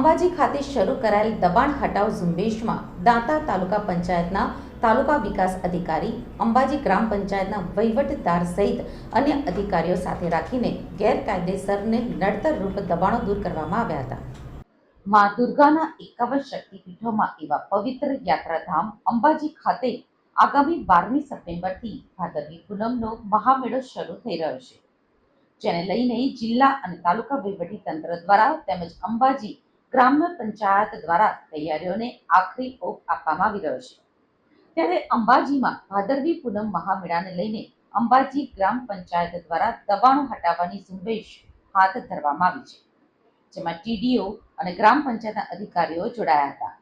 અંબાજી ખાતે શરૂ કરાયેલ દબાણ હટાવ ઝુંબેશમાં દાંતા તાલુકા પંચાયતના તાલુકા વિકાસ અધિકારી, અંબાજી ગ્રામ પંચાયતના વહીવટદાર સહિત અન્ય અધિકારીઓ સાથે રાખીને ગેરકાયદેસરને નડતર રૂપ દબાણો દૂર કરવામાં આવ્યા હતા. મા દુર્ગાના એકાવન શક્તિપીઠોમાં એવા પવિત્ર યાત્રાધામ અંબાજી ખાતે આગામી બારમી સપ્ટેમ્બરથી ભાદરવી પૂનમનો મહામેળો શરૂ થઈ રહ્યો છે. જેને લઈને જિલ્લા અને તાલુકા વહીવટી તંત્ર દ્વારા તેમજ અંબાજી ગ્રામ્ય પંચાયત દ્વારા તૈયારીઓને આખરી ઓપ આપવામાં આવી રહ્યો છે. ત્યારે અંબાજીમાં ભાદરવી પૂનમ મહામેળાને લઈને અંબાજી ગ્રામ પંચાયત દ્વારા દબાણો હટાવવાની ઝુંબેશ હાથ ધરવામાં આવી છે. જેમાં ટીડીઓ અને ગ્રામ પંચાયતના અધિકારીઓ જોડાયા હતા.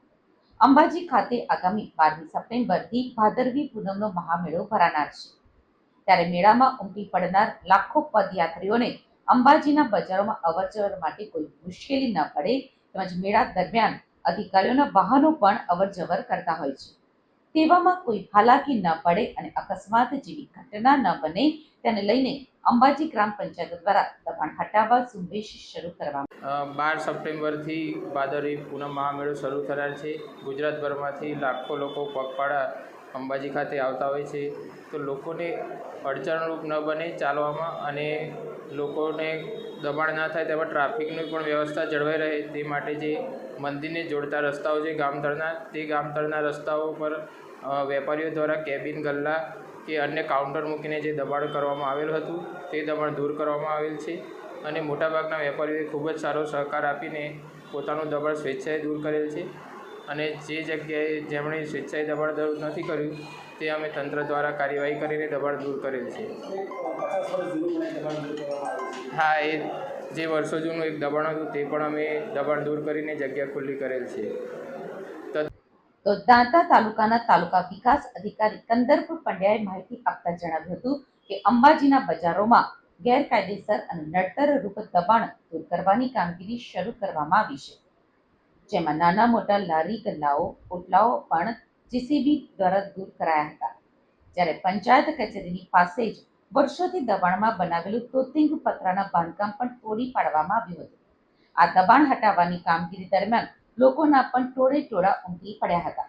અંબાજી ખાતે આગામી બારમી સપ્ટેમ્બરથી ભાદરવી પૂનમનો મહામેળો ભરાનાર છે. ત્યારે મેળામાં ઉમટી પડનાર લાખો પદયાત્રીઓને અંબાજીના બજારોમાં અવરજવર માટે કોઈ મુશ્કેલી ન પડે તેમજ મેળા દરમિયાન અધિકારીઓના વાહનો પણ અવરજવર કરતા હોય છે. તેવામાં કોઈ હાલાકી ન પડે અને અકસ્માત જેવી ઘટના ન બને તેને લઈને અંબાજી ગ્રામ પંચાયત દ્વારા દબાણ હટાવવા ઝુંબેશ શરૂ કરવામાં બાર સપ્ટેમ્બરથી ભાદરવી પૂનમ મહામેળો શરૂ થનાર છે. ગુજરાતભરમાંથી લાખો લોકો પગપાળા અંબાજી ખાતે આવતા હોય છે. તો લોકોને અડચણરૂપ ન બને ચાલવામાં અને લોકોને દબાણ ના થાય તેમાં ટ્રાફિકની પણ વ્યવસ્થા જળવાઈ રહે તે માટે જે મંદિરને જોડતા રસ્તાઓ છે, ગામતળના, તે ગામતળના રસ્તાઓ પર વેપારીઓ દ્વારા કેબિન, ગલ્લા કે અન્ય કાઉન્ટર મૂકીને જે દબાણ કરવામાં આવેલ હતું, તે દબાણ દૂર કરવામાં આવેલ છે અને મોટાભાગના વેપારીઓએ ખૂબ જ સારો સહકાર આપીને પોતાનું દબાણ સ્વેચ્છાએ દૂર કરેલ છે. અને જે જગ્યાએ જેમણે સ્વેચ્છાએ દબાણ દૂર નથી કર્યું, તે અમે તંત્ર દ્વારા કાર્યવાહી કરીને દબાણ દૂર કરેલ છે. હા, એ જે વર્ષો જૂનું એક દબાણ હતું, તે પણ અમે દબાણ દૂર કરીને જગ્યા ખુલ્લી કરેલ છે. તો દાંતા તાલુકાના તાલુકા વિકાસ અધિકારી કંદરપુર પંડ્યાએ માહિતી આપતા જણાવ્યું હતું કે અંબાજીના બજારોમાં ગેરકાયદેસર અને નડતર રૂપ દબાણ દૂર કરવાની કામગીરી શરૂ કરવામાં આવી છે. જેમાં નાના મોટા લારી ગલ્લાઓ, પોટલાઓ પણ જીસીબી દ્વારા દૂર કરાયા હતા. જ્યારે પંચાયત કચેરીની પાસે જ વર્ષોથી દબાણમાં બનાવેલું તોતિંગ પતરાના બાંધકામ પણ તોડી પાડવામાં આવ્યું હતું. આ દબાણ હટાવવાની કામગીરી દરમિયાન લોકોના પણ ટોળે ટોળા ઉમટી પડ્યા હતા.